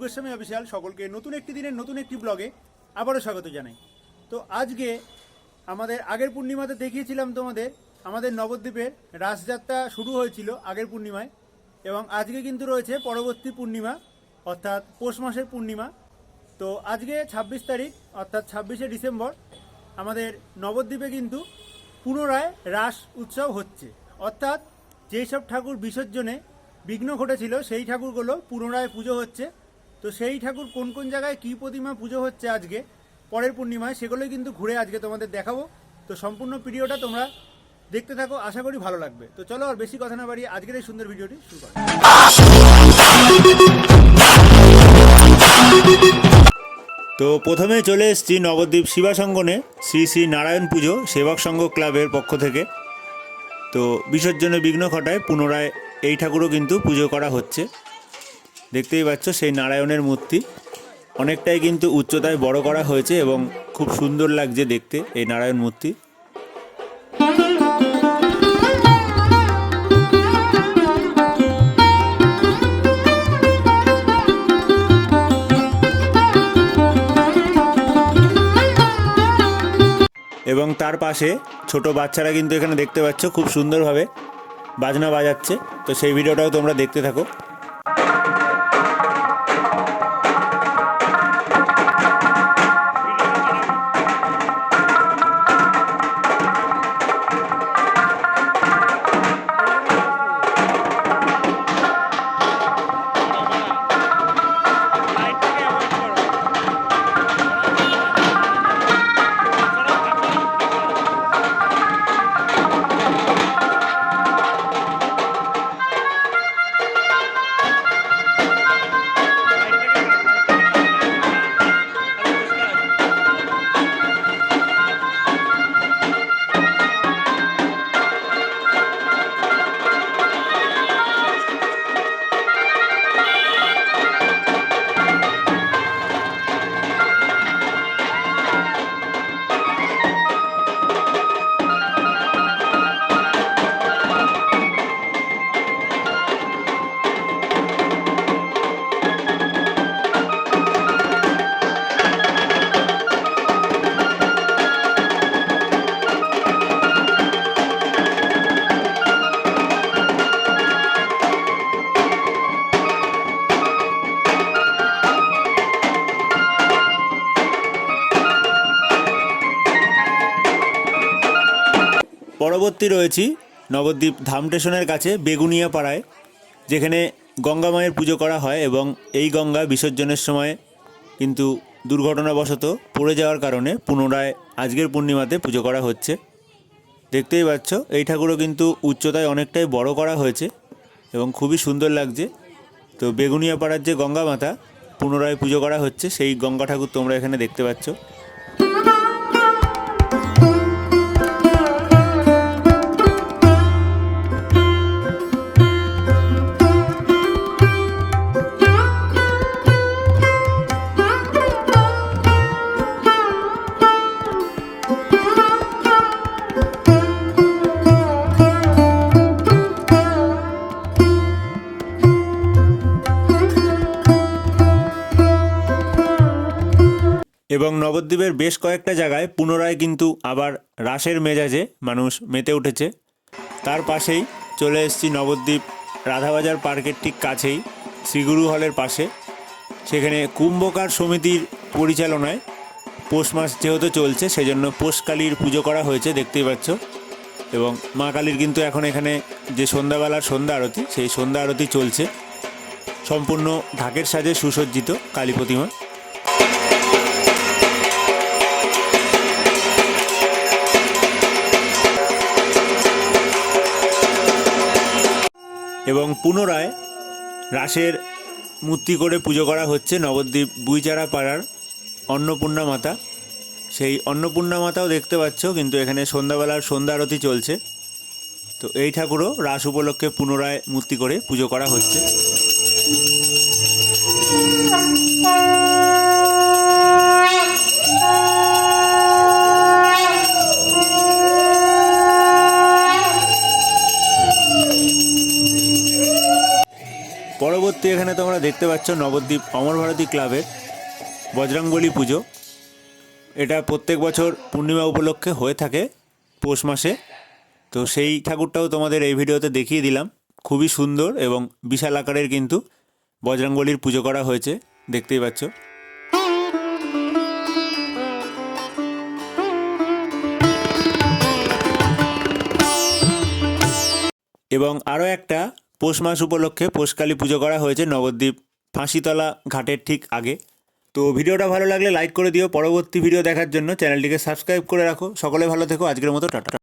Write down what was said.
Goswami official সকলকে নতুন একটি দিনের নতুন একটি ব্লগে আবারও স্বাগত জানাই। তো আজকে আমাদের আগের পূর্ণিমাতে দেখিয়েছিলাম তোমাদের, আমাদের নবদ্বীপের রাসযাত্রা শুরু হয়েছিল আগের পূর্ণিমায় এবং আজকে কিন্তু রয়েছে পরবর্তী পূর্ণিমা, অর্থাৎ পৌষ মাসের পূর্ণিমা। তো আজকে ছাব্বিশ তারিখ, অর্থাৎ ছাব্বিশে ডিসেম্বর, আমাদের নবদ্বীপে কিন্তু পুনরায় রাস উৎসব হচ্ছে। অর্থাৎ যেই সব ঠাকুর বিসর্জনে বিঘ্ন ঘটেছিল, সেই ঠাকুরগুলো পুনরায় পুজো হচ্ছে। তো সেই ঠাকুর কোন কোন জায়গায় কী প্রতিমা পুজো হচ্ছে আজকে, পরের পূর্ণিমায়, সেগুলোই কিন্তু ঘুরে আজকে তোমাদের দেখাবো। তো সম্পূর্ণ ভিডিওটা তোমরা দেখতে থাকো, আশা করি ভালো লাগবে। তো চলো আর বেশি কথা না বাড়িয়ে আজকের এই সুন্দর ভিডিওটি শুরু করা তো প্রথমে চলে এসেছি নবদ্বীপ শিবাসঙ্গনে, শ্রী শ্রী নারায়ণ পুজো সেবক সংঘ ক্লাবের পক্ষ থেকে। তো বিসর্জনে বিঘ্ন ঘটায়, পুনরায় এই ঠাকুরও কিন্তু পুজো করা হচ্ছে। দেখতেই পাচ্ছ সেই নারায়ণের মূর্তি। অনেকটাই কিন্তু উচ্চতায় বড় করা হয়েছে এবং খুব সুন্দর লাগছে দেখতে এই নারায়ণ মূর্তি। এবং তার পাশে ছোট বাচ্চারা কিন্তু এখানে দেখতে পাচ্ছ খুব সুন্দরভাবে বাজনা বাজাচ্ছে। তো সেই ভিডিওটাও তোমরা দেখতে থাকো। পরবর্তী রয়েছি নবদ্বীপ ধাম স্টেশনের কাছে বেগুনিয়া পাড়ায় যেখানে গঙ্গা মায়ের পুজো করা হয় এবং এই গঙ্গা বিসর্জনের সময় কিন্তু দুর্ঘটনাবশত পড়ে যাওয়ার কারণে পুনরায় আজকের পূর্ণিমাতে পুজো করা হচ্ছে। দেখতেই পাচ্ছ, এই ঠাকুরও কিন্তু উচ্চতায় অনেকটাই বড় করা হয়েছে এবং খুবই সুন্দর লাগছে। তো বেগুনিয়া পাড়ার যে গঙ্গা মাতা পুনরায় পুজো করা হচ্ছে, সেই গঙ্গা ঠাকুর তোমরা এখানে দেখতে পাচ্ছ। এবং নবদ্বীপের বেশ কয়েকটা জায়গায় পুনরায় কিন্তু আবার রাসের মেজাজে মানুষ মেতে উঠেছে। তার পাশেই চলে এসেছি নবদ্বীপ রাধাবাজার পার্কের ঠিক কাছেই, শ্রীগুরু হলের পাশে। সেখানে কুম্ভকার সমিতির পরিচালনায় পৌষ মাস যেহেতু চলছে, সেজন্য পৌষকালীর পুজো করা হয়েছে, দেখতেই পাচ্ছ। এবং মা কালীর কিন্তু এখন এখানে যে সন্ধ্যাবেলার সন্ধ্যা আরতি, সেই সন্ধ্যা আরতি চলছে। সম্পূর্ণ ঢাকের সাজে সুসজ্জিত কালী প্রতিমা। এবং পুনরায় রাসের মূর্তি করে পুজো করা হচ্ছে নবদ্বীপ বুইচারা পাড়ার অন্নপূর্ণা মাতা। সেই অন্নপূর্ণা মাতাও দেখতে পাচ্ছ, কিন্তু এখানে সন্ধ্যাবেলার সন্ধ্যা আরতি চলছে। তো এই ঠাকুরও রাস উপলক্ষে পুনরায় মূর্তি করে পুজো করা হচ্ছে। এখানে তোমরা দেখতে পাচ্ছ নবদ্বীপ অমর ভারতী ক্লাবের বজরংবলী পুজো। এটা প্রত্যেক বছর পূর্ণিমা উপলক্ষে হয়ে থাকে পৌষ মাসে। তো সেই ঠাকুরটাও তোমাদের এই ভিডিওতে দেখিয়ে দিলাম। খুবই সুন্দর এবং বিশাল আকারের কিন্তু বজরংবলীর পুজো করা হয়েছে, দেখতেই পাচ্ছ। এবং আরও একটা পৌষ মাস উপলক্ষে পৌষকালী পুজো করা হয়েছে নবদ্বীপ ফাঁসিতলা ঘাটের ঠিক আগে। তো ভিডিওটা ভালো লাগলে লাইক করে দিও। পরবর্তী ভিডিও দেখার জন্য চ্যানেলটিকে সাবস্ক্রাইব করে রাখো। সকলে ভালো থেকো। আজকের মতো টাটা।